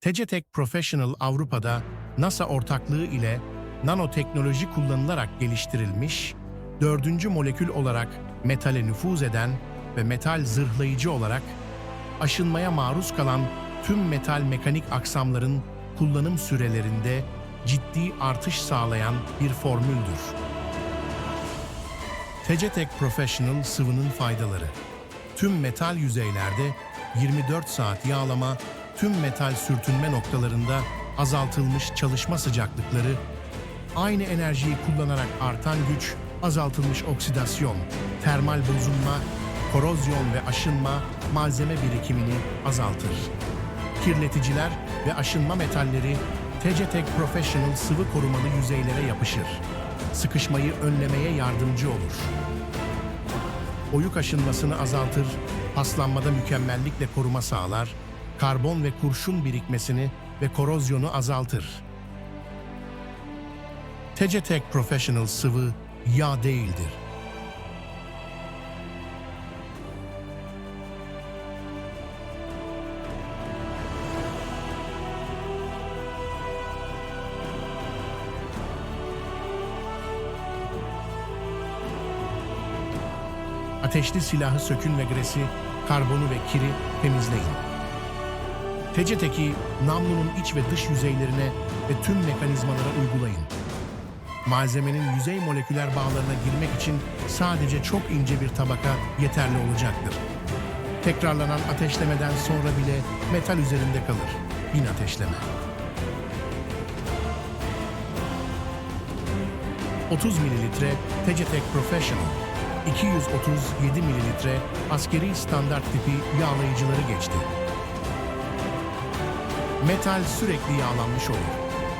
TCTek Professional Avrupa'da NASA ortaklığı ile nanoteknoloji kullanılarak geliştirilmiş, dördüncü molekül olarak metale nüfuz eden ve metal zırhlayıcı olarak aşınmaya maruz kalan tüm metal mekanik aksamların kullanım sürelerinde ciddi artış sağlayan bir formüldür. TCTek Professional sıvının faydaları. Tüm metal yüzeylerde 24 saat yağlama, tüm metal sürtünme noktalarında azaltılmış çalışma sıcaklıkları, aynı enerjiyi kullanarak artan güç, azaltılmış oksidasyon, termal bozulma, korozyon ve aşınma malzeme birikimini azaltır. Kirleticiler ve aşınma metalleri TCTek Professional sıvı korumalı yüzeylere yapışır. Sıkışmayı önlemeye yardımcı olur. Oyuk aşınmasını azaltır, paslanmada mükemmellikle koruma sağlar, karbon ve kurşun birikmesini ve korozyonu azaltır. TCTek Professional sıvı yağ değildir. Ateşli silahı sökün ve gresi, karbonu ve kiri temizleyin. TCT'ki namlunun iç ve dış yüzeylerine ve tüm mekanizmalara uygulayın. Malzemenin yüzey moleküler bağlarına girmek için sadece çok ince bir tabaka yeterli olacaktır. Tekrarlanan ateşlemeden sonra bile metal üzerinde kalır. Bin ateşleme. 30 mililitre TCTek Professional, 237 mililitre askeri standart tipi yağlayıcıları geçti. Metal sürekli yağlanmış olur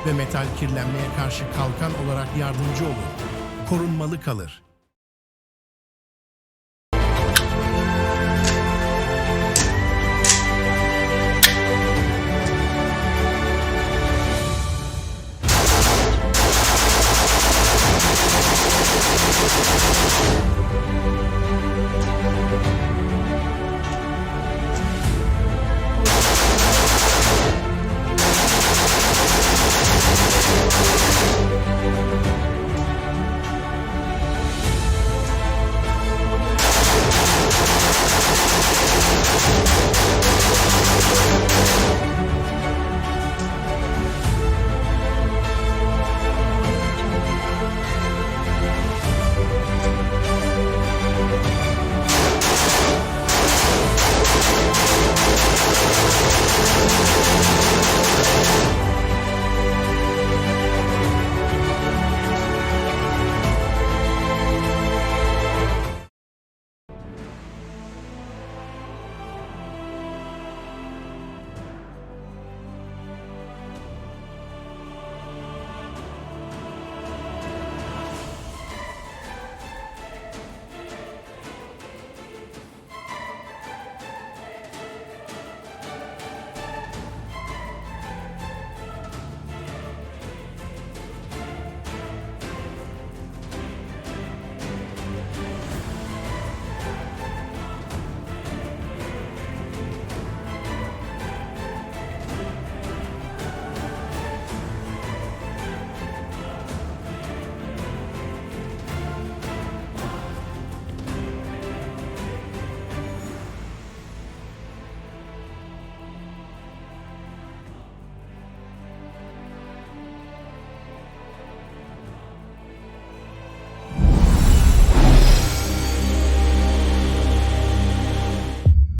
ve metal kirlenmeye karşı kalkan olarak yardımcı olur. Korunmalı kalır.